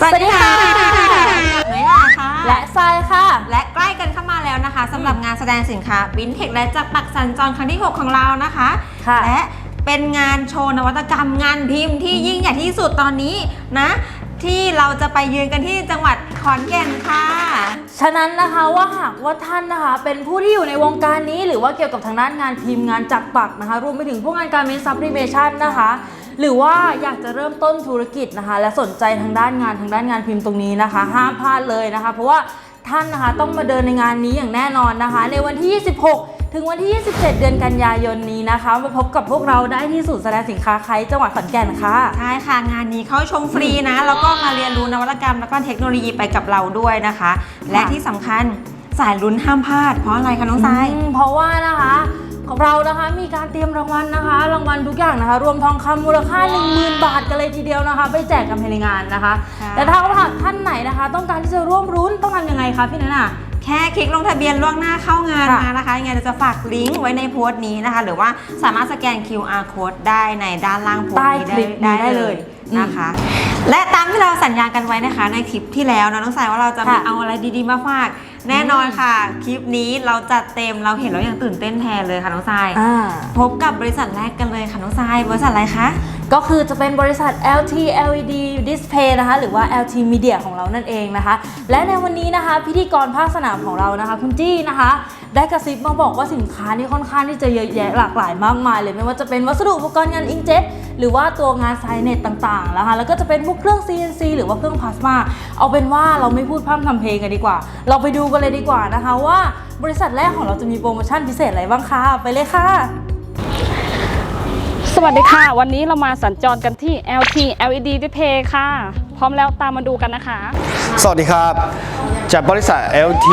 สวัสดีค่ะน้อยหนาค่ะ และทรายค่ะ และใกล้กันเข้ามาแล้วนะคะสำหรับงานแสดงสินค้าวินเทคและจักรปักสัญจรครั้งที่ 6 ของเรานะคะ ค่ะ และเป็นงานโชว์นวัตกรรมงานพิมพ์ที่ยิ่งใหญ่ที่สุดตอนนี้นะ ที่เราจะไปยืนกันที่จังหวัดขอนแก่นค่ะ ฉะนั้นนะคะว่าหากว่าท่านนะคะ เป็นผู้ที่อยู่ในวงการนี้หรือว่าเกี่ยวกับทางด้านงานพิมพ์งานจักรปักนะคะรวมไปถึงพวกงานการเมนซับริเมชันนะคะ หรือว่าอยากจะเริ่มต้นธุรกิจนะคะ และสนใจทางด้านงานทางด้านงานพิมพ์ตรงนี้นะคะ ห้ามพลาดเลยนะคะ เพราะว่าท่านนะคะต้องมาเดินในงานนี้อย่างแน่นอนนะคะ ในวันที่ 26 ถึงวันที่ 27 เดือนกันยายนนี้นะคะมาพบกับพวกเราได้ที่ศูนย์แสดงสินค้าไคล้จังหวัดขอนแก่นค่ะ ใช่ค่ะงานนี้เข้าชมฟรีนะ แล้วก็มาเรียนรู้นวัตกรรมแล้วก็เทคโนโลยีไปกับเราด้วยนะคะ และที่สำคัญสายลุ้นห้ามพลาด เพราะอะไรคะน้องทรายอืมเพราะว่านะคะ ของเรานะคะ มีการเตรียมรางวัลนะคะ รางวัลทุกอย่างนะคะ รวมทองคำมูลค่า 10,000 บาทกันเลยทีเดียวนะคะ ไปแจกกันภายในงานนะคะ ค่ะ แต่ถ้าหากท่านไหนนะคะ ต้องการที่จะร่วมรุ้นต้องทำยังไงคะพี่นันน่ะ แค่คลิกลงทะเบียนล่วงหน้าเข้างานค่ะ มานะคะยังไงเราจะฝากลิงก์ไว้ในโพสต์นี้นะคะ หรือว่าสามารถสแกน QR code ได้ในด้านล่างโพสต์ใต้นี้คลิปนี้ได้เลย นะคะ และตามที่เราสัญญากันไว้นะคะ ในคลิปที่แล้วนะน้องสายว่าเราจะมีค่ะ เอาอะไรดีๆมาฝากแน่นอนค่ะ คลิปนี้เราจัดเต็มเราเห็นแล้วยังตื่นเต้นแทนเลยค่ะน้องสาย อ่า พบกับบริษัทแรกกันเลยค่ะน้องสายบริษัทอะไรคะ ก็คือจะเป็นบริษัท LT LED Display นะคะ หรือว่า LT Media ของเรานั่นเองนะคะ และในวันนี้นะคะ พิธีกรภาคสนามของเรานะคะ คุณจี้นะคะ ได้กระซิบมาบอกว่าสินค้านี่ค่อนข้างที่จะเยอะแยะหลากหลายมากมายเลยไม่ว่าจะเป็นวัสดุอุปกรณ์งานอิงเจ็ตหรือว่าตัวงานไซเน็ตต่างๆนะคะแล้วก็จะเป็นพวกเครื่อง CNC หรือว่าเครื่องพลาสมาเอาเป็นว่าเราไม่พูดพร่ำทำเพลงกันดีกว่า เราไปดูกันเลยดีกว่านะคะว่าบริษัทแรกของเราจะมีโปรโมชั่นพิเศษอะไรบ้างคะไปเลยค่ะสวัสดีค่ะ วันนี้เรามาสัญจรกันที่ LT LED Display ค่ะ พร้อมแล้วตามมาดูกันนะคะ สวัสดีครับ จากบริษัท LT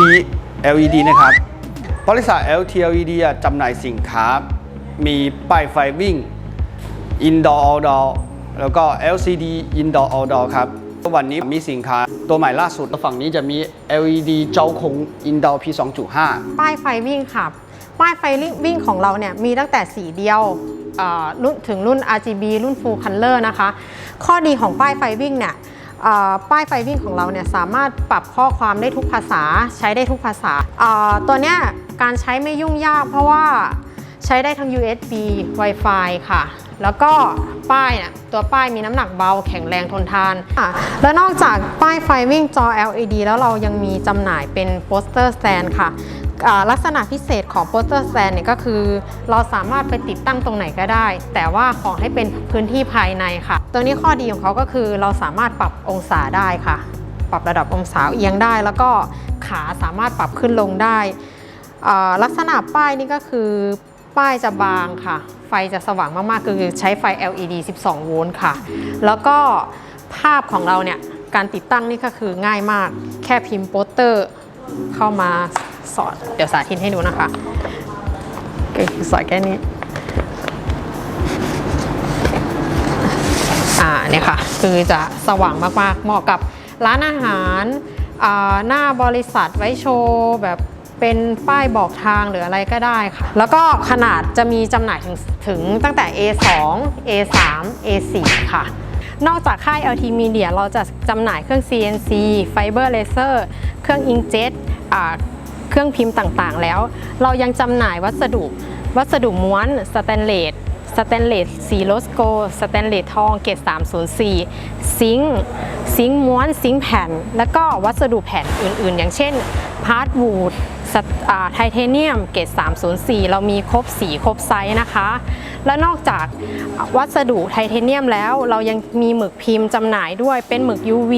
LED นะครับ บริษัท LT LED จำหน่ายสินค้า มีป้ายไฟวิ่ง Indoor Outdoor แล้วก็ LCD Indoor Outdoor ครับวันนี้มีสินค้าตัวใหม่ล่าสุดฝั่งนี้จะมี LED เจ้าคง Indoor P 2.5 ป้ายไฟวิ่งค่ะ ป้ายไฟวิ่งของเราเนี่ยมีตั้งแต่สีเดียวรุ่นถึงรุ่น RGB รุ่น Full Color นะคะ ข้อดีของป้ายไฟวิ่งเนี่ย ป้ายไฟวิ่งของเราเนี่ยสามารถปรับข้อความได้ทุกภาษาใช้ได้ทุกภาษา ตัวเนี้ยการใช้ไม่ยุ่งยากเพราะว่าใช้ได้ทั้ง USB Wi-Fi ค่ะ แล้วก็ป้ายเนี่ยตัวป้ายมีน้ำหนักเบาแข็งแรงทนทานอะแล้วนอกจากป้ายไฟวิ่งจอ LED แล้วเรายังมีจำหน่ายเป็นโปสเตอร์สแตนค่ะ ลักษณะพิเศษของโปสเตอร์สแตนเนี่ยก็คือ เราสามารถไปติดตั้งตรงไหนก็ได้ แต่ว่าขอให้เป็นพื้นที่ภายในค่ะ ตัวนี้ข้อดีของเขาก็คือเราสามารถปรับองศาได้ค่ะ ปรับระดับองศาเอียงได้ แล้วก็ขาสามารถปรับขึ้นลงได้ ลักษณะป้ายนี่ก็คือป้ายจะบางค่ะ ไฟจะสว่างมากๆ คือใช้ไฟ LED 12 โวลต์ค่ะ แล้วก็ภาพของเราเนี่ยการติดตั้งนี่ก็คือง่ายมาก แค่พิมพ์โปสเตอร์เข้ามา สอดเดี๋ยวสาธิตให้ดูนะคะก็คือสอดแค่นี้ อ่าเนี่ยค่ะ คือจะสว่างมากๆ เหมาะกับร้านอาหารหน้าบริษัทไว้โชว์แบบเป็นป้ายบอกทางหรืออะไรก็ได้ค่ะ แล้วก็ขนาดจะมีจำหน่ายถึงถึงตั้งแต่ A2 A3 A4 ค่ะ นอกจากค่าย LT Media เราจะจำหน่ายเครื่อง CNC Fiber Laser เครื่อง Inkjet เครื่องพิมพ์ต่างๆ แล้ว เรายังจำหน่ายวัสดุ วัสดุม้วนสแตนเลสสแตนเลสสีโลสโก สแตนเลสทองเกรด304 ซิงซิงม้วน ซิงแผ่น และก็วัสดุแผ่นอื่นๆ อย่างเช่น พาร์ทวูด ไทเทเนียมเกรด304 เรามีครบสีครบไซส์นะคะ และนอกจากวัสดุไทเทเนียมแล้ว เรายังมีหมึกพิมพ์จำหน่ายด้วยเป็นหมึก UV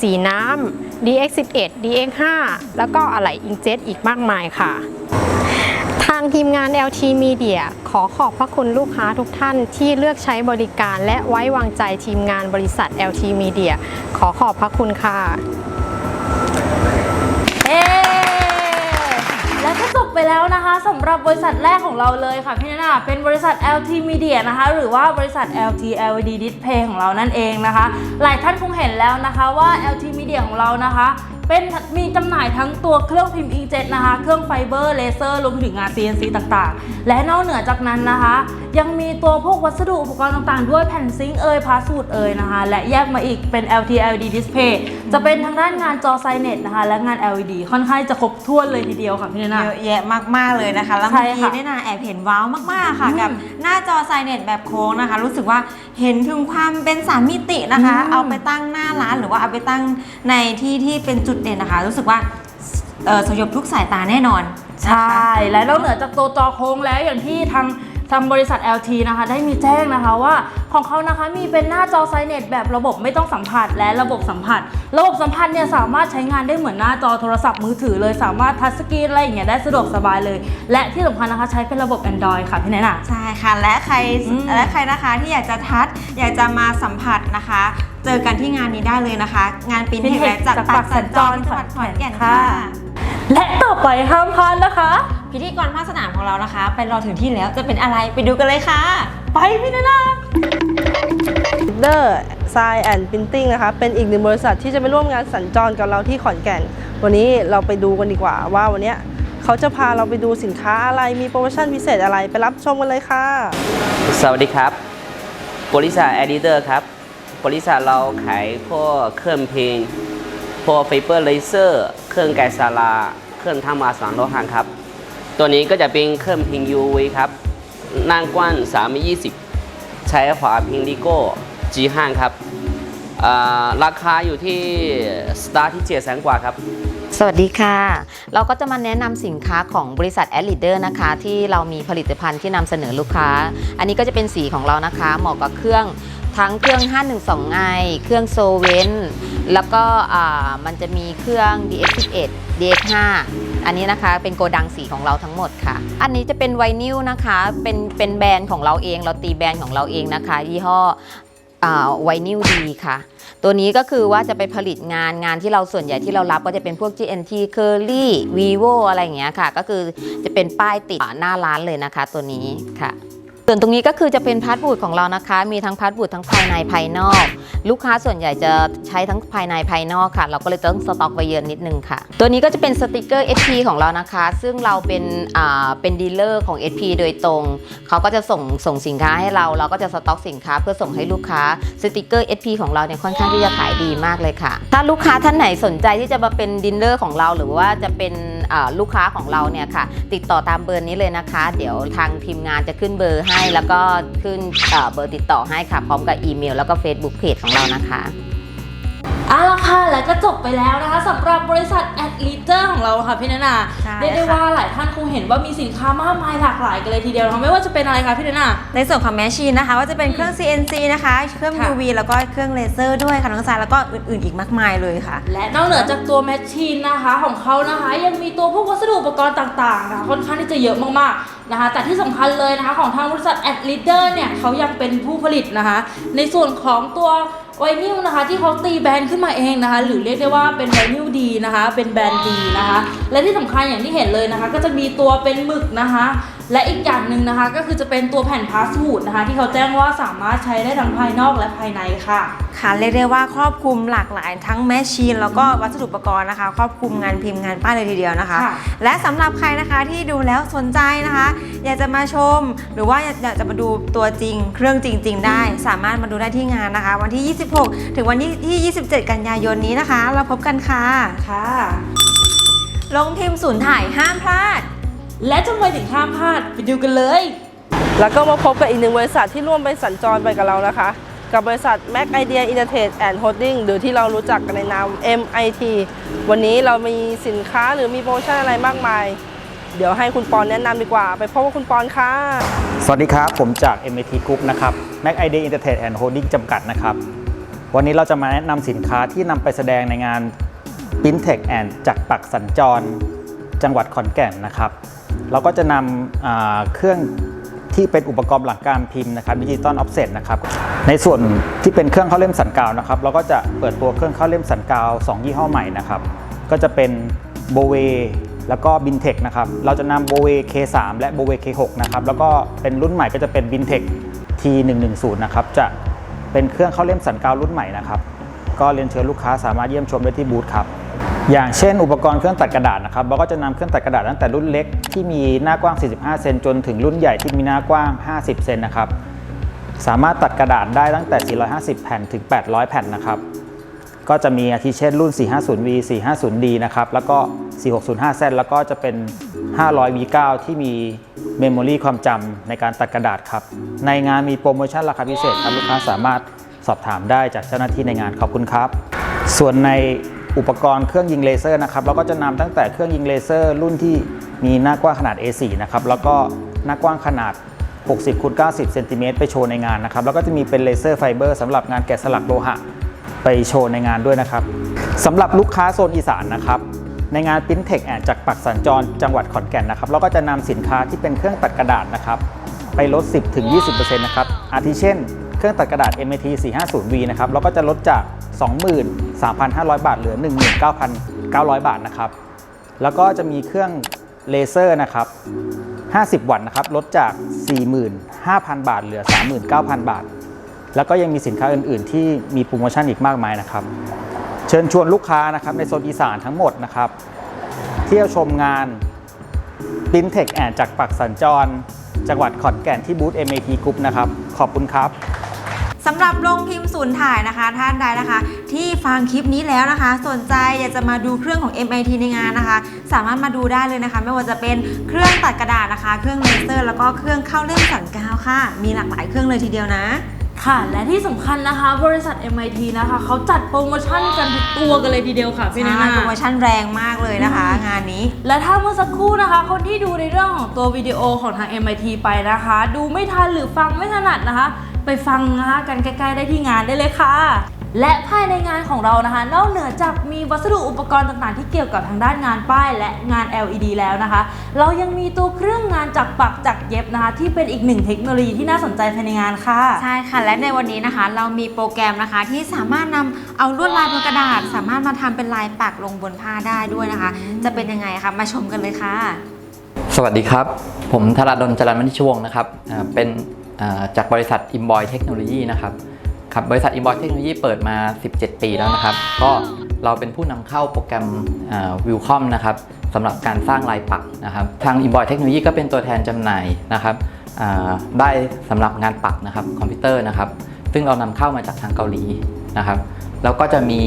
สีน้ำ DX11 DX5 แล้วก็อะไหล่อิงเจ็ตอีกมากมายค่ะ ทางทีมงาน LT Media ขอขอบพระคุณลูกค้าทุกท่านที่เลือกใช้บริการและไว้วางใจทีมงานบริษัท LT Media ขอขอบพระคุณค่ะ ไปแล้วนะคะสำหรับบริษัทแรกของเราเลยค่ะพี่นานาเป็นบริษัท LT Media นะคะหรือว่าบริษัท LT LED Display ของเรานั่นเองนะคะ หลายท่านคงเห็นแล้วนะคะว่า LT Media ของเรานะคะ เป็นมีจำหน่ายทั้งตัวเครื่องพิมพ์ inkjet นะคะ เครื่องไฟเบอร์เลเซอร์รวมไปถึงงาน CNC ต่างๆ และนอกเหนือจากนั้นนะคะ ยังมีตัวพวกวัสดุอุปกรณ์ต่างๆ ด้วยแผ่นซิงค์เอยพาสูตรเอยนะคะ และแยกมาอีกเป็น LT LED display จะเป็นทางด้านงานจอไซเน็ตนะคะ และงาน LED ค่อนข้างจะครบถ้วนเลยทีเดียวค่ะพี่นานา เยอะแยะมาก ๆ เลยนะคะ แล้วใช่เมื่อกี้ค่ะเนี่ยนะแอบเห็นว้าวมาก ๆ ค่ะ อืมกับหน้าจอไซเน็ตแบบโค้งนะคะ รู้สึกว่าเห็นถึงความเป็นสามมิตินะคะ อืมเอาไปตั้งหน้าร้านหรือว่าเอาไปตั้งในที่ที่เป็นจุดเด่นนะคะ รู้สึกว่าเอ่อสยบทุกสายตาแน่นอน ใช่ และนอกเหนือจากตัวจอโค้งแล้วอย่างที่ทางทางบริษัท LT นะคะ ได้มีแจ้งนะคะว่าของเขานะคะมีเป็นหน้าจอไซเน็ตแบบระบบไม่ต้องสัมผัสและระบบสัมผัส ระบบสัมผัสเนี่ยสามารถใช้งานได้เหมือนหน้าจอโทรศัพท์มือถือเลยสามารถทัชสกรีนอะไรอย่างเงี้ยได้สะดวกสบายเลย และที่สำคัญนะคะใช้เป็นระบบ Android ค่ะพี่แนนน่ะใช่ค่ะ และใครอืมและใครนะคะที่อยากจะทัชอยากจะมาสัมผัสนะคะ เจอกันที่งานนี้ได้เลยนะคะ งานปินเทคและจากปากสัญจรจังหวัดขอนแก่นค่ะ และต่อไปห้ามพลาดนะคะ พิธีกรภาคสนามของเรานะคะ ไปรอถึงที่แล้วจะเป็นอะไรไปดูกันเลยค่ะ ไปพี่แนนน่ะเดอร์ไซแอนด์พิมพ์ติ้งนะคะ เป็นอีกหนึ่งบริษัทที่จะไปร่วมงานสัญจรกับเราที่ขอนแก่น วันนี้เราไปดูกันดีกว่าว่าวันเนี้ยเขาจะพาเราไปดูสินค้าอะไรมีโปรโมชั่นพิเศษอะไรไปรับชมกันเลยค่ะ สวัสดีครับบริษัท e d i t o r ครับ บริษัทเราขายพวกเครื่องเพลงพวกไฟเบอร์เลเซอร์เครื่องแกะสลาเครื่องทำมาสังโลหะครับ ตัวนี้ก็จะเป็นเครื่องพิง UV ครับหน้ากว้าง3 20 ใช้ฝาพิงลิโก้ G5 ครับอ่าราคาอยู่ที่สตาร์ทที่7แสนกว่าครับสวัสดีค่ะ เราก็จะมาแนะนำสินค้าของบริษัท a d l e a d e r นะคะ ที่เรามีผลิตภัณฑ์ที่นำเสนอลูกค้า อันนี้ก็จะเป็นสีของเรานะคะ เหมาะกับเครื่อง ทั้งเครื่อง 512i เครื่องโซเวนแล้วก็มันจะมีเครื่อง DX11 DX5 อันนี้นะคะเป็นโกดังสีของเราทั้งหมดค่ะ อันนี้จะเป็นไวนิลนะคะ เป็นเป็นแบรนด์ของเราเอง เราตีแบรนด์ของเราเองนะคะ ยี่ห้อไวนิลดีค่ะ ตัวนี้ก็คือว่าจะไปผลิตงานงานที่เราส่วนใหญ่ที่เรารับก็จะเป็นพวก GNT Curly Vivo อะไรอย่างเงี้ยค่ะ ก็คือจะเป็นป้ายติดหน้าร้านเลยนะคะตัวนี้ค่ะ ส่วนตรงนี้ก็คือจะเป็นพาร์ทบูดของเรานะคะ มีทั้งพาร์ทบูดทั้งภายในภายนอก ลูกค้าส่วนใหญ่จะใช้ทั้งภายในภายนอกค่ะ เราก็เลยต้องสต็อกไว้เยอะนิดนึงค่ะ ตัวนี้ก็จะเป็นสติกเกอร์ SP ของเรานะคะ ซึ่งเราเป็นอ่าเป็นดีลเลอร์ของ SP โดยตรง เขาก็จะส่งส่งสินค้าให้เรา เราก็จะสต็อกสินค้าเพื่อส่งให้ลูกค้า สติกเกอร์ SP ของเราเนี่ยค่อนข้างที่จะขายดีมากเลยค่ะ ถ้าลูกค้าท่านไหนสนใจที่จะมาเป็นดีลเลอร์ของเราหรือว่าจะเป็นอ่าลูกค้าของเราเนี่ยค่ะ ติดต่อตามเบอร์นี้เลยนะคะ เดี๋ยวทางทีมงานจะขึ้นเบอร์ให้แล้วก็ขึ้นเอ่อเบอร์ติดต่อให้ค่ะ พร้อมกับอีเมล แล้วก็ Facebook Page ของเรานะคะ เอาละค่ะและก็จบไปแล้วนะคะสำหรับบริษัท a d l e a d e r ของเราค่ะพี่นานาใช่เรียกได้ค่ะ ว่าหลายท่านคงเห็นว่ามีสินค้ามากมายหลากหลายกันเลยทีเดียวนะคะไม่ว่าจะเป็นอะไรคะพี่นานา ในส่วนของแมชชีนนะคะว่าจะเป็นเครื่อง CNC นะคะ เครื่อง ค่ะ UV แล้วก็เครื่องเลเซอร์ด้วยค่ะน้องสายแล้วก็อื่นๆอีกมากมายเลยค่ะ และนอกเหนือจากตัวแมชชีนนะคะของเขานะคะยังมีตัวพวกวัสดุอุปกรณ์ต่างๆนะคะค่อนข้างที่จะเยอะมากๆนะคะ แต่ที่สำคัญเลยนะคะของทางบริษัท a d l e a d e r เนี่ยเขายังเป็นผู้ผลิตนะคะ ในส่วนของตัว ไวนิลนะคะที่เขาตีแบรนด์ขึ้นมาเองนะคะ หรือเรียกได้ว่าเป็นไวนิลดีนะคะ เป็นแบรนด์ดีนะคะ และที่สำคัญอย่างที่เห็นเลยนะคะ ก็จะมีตัวเป็นหมึกนะคะ และอีกอย่างหนึ่งนะคะ ก็คือจะเป็นตัวแผ่นพาสวูดนะคะ ที่เขาแจ้งว่าสามารถใช้ได้ทั้งภายนอกและภายในค่ะ ค่ะเรียกได้ว่าครอบคลุมหลากหลายทั้งแมชชีน แล้วก็วัสดุอุปกรณ์นะคะ ครอบคลุมงานพิมพ์งานป้ายเลยทีเดียวนะคะค่ะและสำหรับใครนะคะที่ดูแล้วสนใจนะคะ อยากจะมาชม หรือว่าอยากจะมาดูตัวจริง เครื่องจริง ๆ ได้ สามารถมาดูได้ที่งานนะคะ วันที่ 26 ถึงวันที่ 27 กันยายนนี้นะคะ เราพบกันค่ะค่ะ ลงพิมพ์ศูนย์ถ่ายห้ามพลาด และทำไมถึงห้ามพลาดไปดูกันเลย แล้วก็มาพบกับอีกหนึ่งบริษัทที่ร่วมไปสัญจรไปกับเรานะคะ กับบริษัท Mac Idea Internet and Holding หรือที่เรารู้จักกันในนาม MIT วันนี้เรามีสินค้าหรือมีโปรโมชั่นอะไรมากมาย เดี๋ยวให้คุณปอนแนะนำดีกว่า ไปพบกับคุณปอนค่ะ สวัสดีครับ ผมจาก MIT Group นะครับ Mac ID Entertainment and Holding จำกัดนะครับ วันนี้เราจะมาแนะนำสินค้าที่นำไปแสดงในงาน i n t e c h and จักปักสัญจรจังหวัดขอนแก่นนะครับ เราก็จะนำเครื่องที่เป็นอุปกรณ์หลังการพิมพ์นะครับดิจิตอลออฟเซ็ตนะครับ ในส่วนที่เป็นเครื่องเข้าเล่มสันกาวนะครับ เราก็จะเปิดตัวเครื่องเข้าเล่มสันกาว 2 ยี่ห้อใหม่นะครับ ก็จะเป็น b o w e แล้วก็ Bintech นะครับ เราจะนำ Bowe K3 และ Bowe K6 นะครับ แล้วก็เป็นรุ่นใหม่ก็จะเป็น Bintech T110 นะครับ จะเป็นเครื่องเข้าเล่มสันกาวรุ่นใหม่นะครับ ก็เรียนเชิญลูกค้าสามารถเยี่ยมชมได้ที่บูธครับ อย่างเช่นอุปกรณ์เครื่องตัดกระดาษนะครับเราก็จะนำเครื่องตัดกระดาษตั้งแต่รุ่นเล็กที่มีหน้ากว้าง 45 เซนจนถึงรุ่นใหญ่ที่มีหน้ากว้าง 50 เซนนะครับ สามารถตัดกระดาษได้ตั้งแต่ 450 แผ่นถึง 800 แผ่นนะครับ ก็จะมีอาทิเช่นรุ่น 450V 450D นะครับ แล้วก็ 4605Z แล้วก็จะเป็น 500V9 ที่มีเมมโมรีความจำในการตัดกระดาษครับ ในงานมีโปรโมชั่นราคาพิเศษครับลูกค้าสามารถสอบถามได้จากเจ้าหน้าที่ในงานขอบคุณครับ ส่วนใน อุปกรณ์เครื่องยิงเลเซอร์นะครับเราก็จะนำตั้งแต่เครื่องยิงเลเซอร์ รุ่นที่มีหน้ากว้างขนาด A4 นะครับแล้วก็หน้ากว้างขนาด 60คูณ90เซนติเมตรไปโชว์ในงานนะครับแล้วก็จะมีเป็นเลเซอร์ไฟเบอร์สำหรับงานแกะสลักโลหะไปโชว์ในงานด้วยนะครับสำหรับลูกค้าโซนอีสานนะครับในงาน p ิ n t e c h แอนจากปักสัญจรจังหวัดขอนแก่นนะครับเราก็จะนำสินค้าที่เป็นเครื่องตัดกระดาษนะครับไปลด 10-20%นะครับอาทิเช่น เครื่องตัดกระดาษ MAT 450V นะครับเราก็จะลดจาก 20,000 3,500 บาท เหลือ 19,900 บาทนะครับ แล้วก็จะมีเครื่องเลเซอร์นะครับ 50 วัตต์นะครับ ลดจาก 45,000 บาท เหลือ 39,000 บาท แล้วก็ยังมีสินค้าอื่น ๆ ที่มีโปรโมชั่นอีกมากมายนะครับ เชิญชวนลูกค้านะครับในโซนอีสานทั้งหมดนะครับ เที่ยวชมงาน b i n t e c h แอนจากปักสัญจร จังหวัดขอนแก่นที่บูธ MAT Group นะครับ ขอบคุณครับ สำหรับโรงพิมพ์ศูนย์ถ่ายนะคะ ท่านใดนะคะ ที่ฟังคลิปนี้แล้วนะคะ สนใจอยากจะมาดูเครื่องของ MIT ในงานนะคะ สามารถมาดูได้เลยนะคะ ไม่ว่าจะเป็นเครื่องตัดกระดาษนะคะ เครื่องเลเซอร์ แล้วก็เครื่องเข้าเล่มสันกาวค่ะ มีหลากหลายเครื่องเลยทีเดียวนะค่ะ และที่สำคัญนะคะ บริษัท MIT นะคะ เขาจัดโปรโมชั่นกันทุกตัวกันเลยทีเดียวค่ะพี่นาใช่โปรโมชั่นแรงมากเลยนะคะ งานนี้ และถ้าเมื่อสักครู่นะคะ คนที่ดูในเรื่องของตัววิดีโอของทาง MIT ไปนะคะ ดูไม่ทันหรือฟังไม่ถนัดนะคะ ไปฟังนะคะกันใกล้ๆได้ที่งานได้เลยค่ะ และภายในงานของเรานะคะ นอกเหนือจากมีวัสดุอุปกรณ์ต่างๆ ที่เกี่ยวกับทางด้านงานป้ายและงาน LED แล้วนะคะ เรายังมีตัวเครื่องงานจักรปักจักรเย็บนะคะ ที่เป็นอีกหนึ่งเทคโนโลยีที่น่าสนใจภายในงานค่ะ ใช่ค่ะ และในวันนี้นะคะ เรามีโปรแกรมนะคะ ที่สามารถนำเอาลวดลายบนกระดาษ สามารถมาทำเป็นลายปักลงบนผ้าได้ด้วยนะคะ จะเป็นยังไงคะมาชมกันเลยค่ะ สวัสดีครับ ผมธราดลจรัญมณิชวงศ์นะครับอ่าเป็นอ่า จากบริษัท i m b o y Technology นะครับครับบริษัท i m b o y Technology เปิดมา 17 ปีแล้วนะครับ ก็เราเป็นผู้นำเข้าโปรแกรมวิวคอมนะครับสำหรับการสร้างลายปักนะครับทาง i m b o y Technology ก็เป็นตัวแทนจำหน่ายนะครับอ่าได้สำหรับงานปักนะครับคอมพิวเตอร์นะครับ ซึ่งเรานำเข้ามาจากทางเกาหลีนะครับ แล้วก็จะมี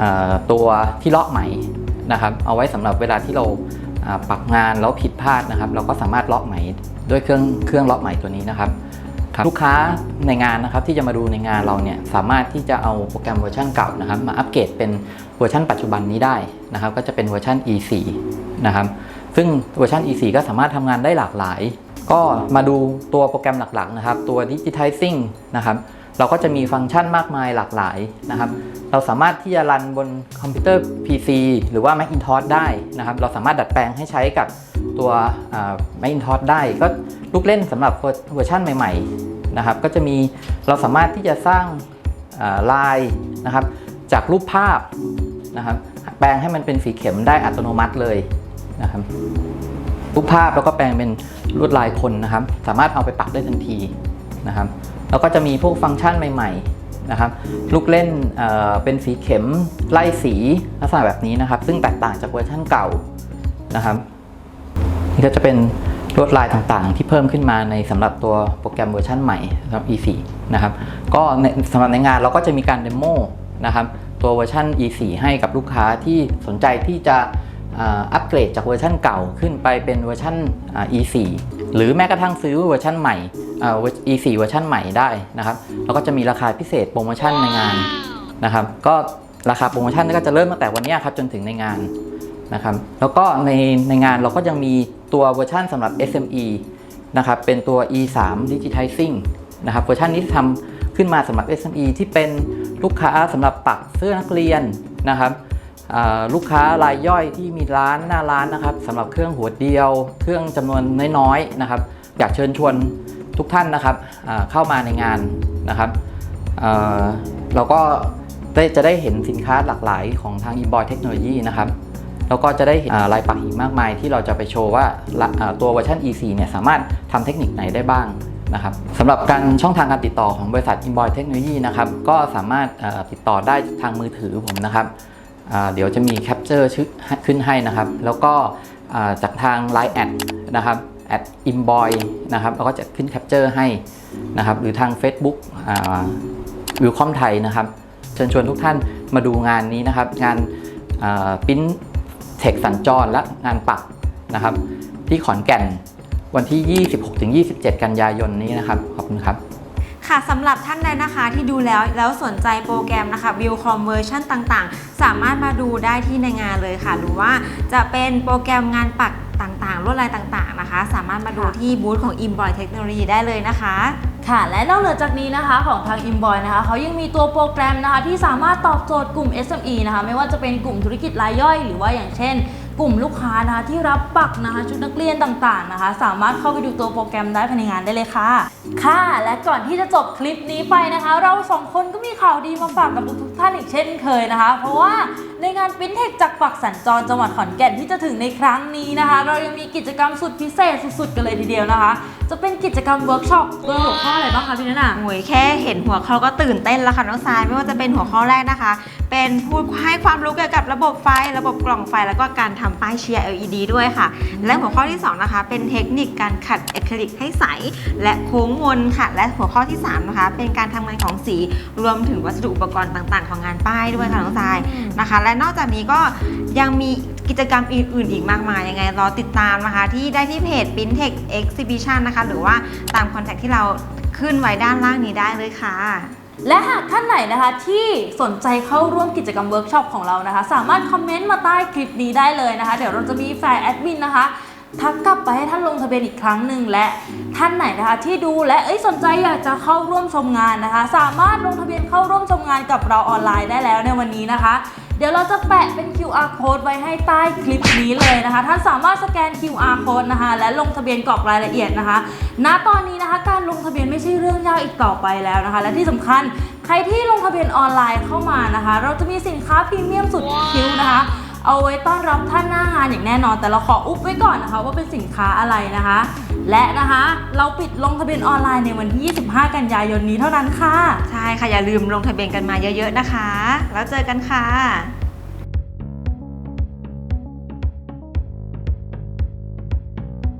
อ่าตัวที่เลาะไหมนะครับ เอาไว้สำหรับเวลาที่เราอ่าปักงานแล้วผิดพลาดนะครับ เราก็สามารถเลาะไหมด้วยเครื่องเครื่องเลาะไหมตัวนี้นะครับครับ ลูกค้าในงานนะครับที่จะมาดูในงานเราเนี่ยสามารถที่จะเอาโปรแกรมเวอร์ชันเก่านะครับมาอัปเกรดเป็นเวอร์ชันปัจจุบันนี้ได้นะครับก็จะเป็นเวอร์ชัน E4 นะครับซึ่งเวอร์ชัน E4 ก็สามารถทำงานได้หลากหลาย ก็มาดูตัวโปรแกรมหลักๆนะครับตัว Digitizing นะครับ เราก็จะมีฟังก์ชันมากมายหลากหลายนะครับ เราสามารถที่จะรันบนคอมพิวเตอร์ PC หรือว่า Macintosh ได้นะครับ เราสามารถดัดแปลงให้ใช้กับตัว Macintosh ได้ ก็ลูกเล่นสำหรับเวอร์ชันใหม่ๆนะครับ ก็จะมีเราสามารถที่จะสร้างลายนะครับ จากรูปภาพนะครับ แปลงให้มันเป็นสีเข็มได้อัตโนมัติเลยนะครับรูปภาพแล้วก็แปลงเป็นลวดลายคนนะครับ สามารถเอาไปปักได้ทันทีนะครับ แล้วก็จะมีพวกฟังก์ชันใหม่ๆนะครับลูกเล่นเเป็นสีเข็มไล่สีลักษณะแบบนี้นะครับ ซึ่งแตกต่างจากเวอร์ชันเก่านะครับนี่ก็จะเป็นลวดลายต่างๆ ที่เพิ่มขึ้นมาในสำหรับตัวโปรแกรมเวอร์ชันใหม่สำหรับ E4 นะครับก็ในสำหรับในงานเราก็จะมีการเดโมนะครับตัวเวอร์ชัน E4 ให้กับลูกค้าที่สนใจที่จะ อ่าอัปเกรดจากเวอร์ชันเก่าขึ้นไปเป็นเวอร์ชันอ่า E4 หรือแม้กระทั่งซื้อเวอร์ชันใหม่อ่า E4 เวอร์ชันใหม่ได้นะครับแล้วก็จะมีราคาพิเศษโปรโมชั่นในงานนะครับก็ราคาโปรโมชั่นก็จะเริ่มตั้งแต่วันนี้ครับจนถึงในงานนะครับแล้วก็ในในงานเราก็ยังมีตัวเวอร์ชันสำหรับ SME นะครับเป็นตัว E3 Digitizing นะครับเวอร์ชันนี้ทำขึ้นมาสำหรับ SME ที่เป็นลูกค้าสำหรับปักเสื้อนักเรียนนะครับอ่า ลูกค้ารายย่อยที่มีร้านหน้าร้านนะครับสำหรับเครื่องหัวเดียว เครื่องจำนวนน้อยๆนะครับ อยากเชิญชวนทุกท่านนะครับเข้ามาในงานนะครับเเราก็จะได้เห็นสินค้าหลากหลายของทาง e-boy Technology นะครับแล้วก็จะได้เห็นลายปักอีกมากมายที่เราจะไปโชว์ว่าตัวเวอร์ชัน E4 เนี่ยสามารถทำเทคนิคไหนได้บ้างนะครับสำหรับการช่องทางการติดต่อของบริษัท Inboy Technology นะครับก็สามารถติดต่อได้ทางมือถือผมนะครับ เดี๋ยวจะมีแคปเจอร์ชื่อขึ้นให้นะครับ แล้วก็จากทาง Line แอดนะครับแอด Inboy นะครับแล้วก็จะขึ้นแคปเจอร์ให้นะครับ หรือทาง Facebook วิวคอมไทยนะครับเชิญชวนทุกท่านมาดูงานนี้นะครับ งานปิ้นเทคสัญจรและงานปักนะครับ ที่ขอนแก่นวันที่ 26-27 กันยายนนี้นะครับ ขอบคุณครับ ค่ะสำหรับท่านใดนะคะที่ดูแล้วแล้วสนใจโปรแกรมนะคะ View Conversion ต่างๆ สามารถมาดูได้ที่ในงานเลยค่ะ หรือว่าจะเป็นโปรแกรมงานปักต่างๆลวดลายต่างๆนะคะ สามารถมาดูที่บูธของ Inboy Technology ได้เลยนะคะ ค่ะ และนอกเหนือจากนี้นะคะของทาง Inboy นะคะเขายังมีตัวโปรแกรมนะคะที่สามารถตอบโจทย์กลุ่ม SME นะคะ ไม่ว่าจะเป็นกลุ่มธุรกิจรายย่อย หรือว่าอย่างเช่น กลุ่มลูกค้านะคะที่รับปักนะคะชุดนักเรียนต่างๆนะคะ สามารถเข้าไปดูตัวโปรแกรมได้ภายในงานได้เลยค่ะ ค่ะ และก่อนที่จะจบคลิปนี้ไปนะคะ เราสองคนก็มีข่าวดีมาฝากกับทุกๆท่านอีกเช่นเคยนะคะ เพราะว่าในงานปิ้นเทคจากปักสัญจรจังหวัดขอนแก่นที่จะถึงในครั้งนี้นะคะ เรายังมีกิจกรรมสุดพิเศษสุดๆกันเลยทีเดียวนะคะ จะเป็นกิจกรรมเวิร์กช็อปโดยหัวข้ออะไรบ้างคะพี่นัน่ะ โอ้ยแค่เห็นหัวข้อก็ตื่นเต้นแล้วค่ะน้องทราย ไม่ว่าจะเป็นหัวข้อแรกนะคะ เป็นพูดให้ความรู้เกี่ยวกับระบบไฟ ระบบกล่องไฟ แล้วก็การทำป้ายเชียร์ LED ด้วยค่ะ และหัวข้อที่ 2 นะคะ เป็นเทคนิคการขัดอะคริลิกให้ใส และโค้งมนค่ะ และหัวข้อที่ 3 นะคะ เป็นการทำงานของสีรวมถึงวัสดุอุปกรณ์ต่างๆ ของงานป้ายด้วยค่ะน้องทรายนะคะ และนอกจากนี้ก็ยังมีกิจกรรมอื่น ๆ อีกมากมายยังไงรอติดตามนะคะ ที่ได้ที่เพจ p i n t e c h Exhibition นะคะหรือว่าตามคอนแทคที่เราขึ้นไว้ด้านล่างนี้ได้เลยค่ะ และหากท่านไหนนะคะที่สนใจเข้าร่วมกิจกรรมเวิร์กช็อปของเรานะคะ สามารถคอมเมนต์มาใต้คลิปนี้ได้เลยนะคะ เดี๋ยวเราจะมีแฟร์แอดมินนะคะทักกลับไปให้ท่านลงทะเบียนอีกครั้งหนึ่งและท่านไหนนะคะที่ดูและเอ้ยสนใจอยากจะเข้าร่วมชมงานนะคะ สามารถลงทะเบียนเข้าร่วมชมงานกับเราออนไลน์ได้แล้วในวันนี้นะคะ ดี๋ยวเราจะแปะเป็น QR code ไว้ให้ใต้คลิปนี้เลยนะคะ ท่านสามารถสแกน QR code นะคะ และลงทะเบียนกรอกรายละเอียดนะคะ ณ ตอนนี้นะคะ การลงทะเบียนไม่ใช่เรื่องยากอีกต่อไปแล้วนะคะ และที่สำคัญใครที่ลงทะเบียนออนไลน์เข้ามานะคะ เราจะมีสินค้าพรีเมียมสุดคิ้วนะคะ เอาไว้ต้อนรับท่านหน้างานอย่างแน่นอน แต่เราขออุบไว้ก่อนนะคะว่าเป็นสินค้าอะไรนะคะ และนะคะเราปิดลงทะเบียนออนไลน์ในวันที่ 25 กันยายนนี้เท่านั้นค่ะ ใช่ค่ะ อย่าลืมลงทะเบียนกันมาเยอะๆนะคะ แล้วเจอกันค่ะ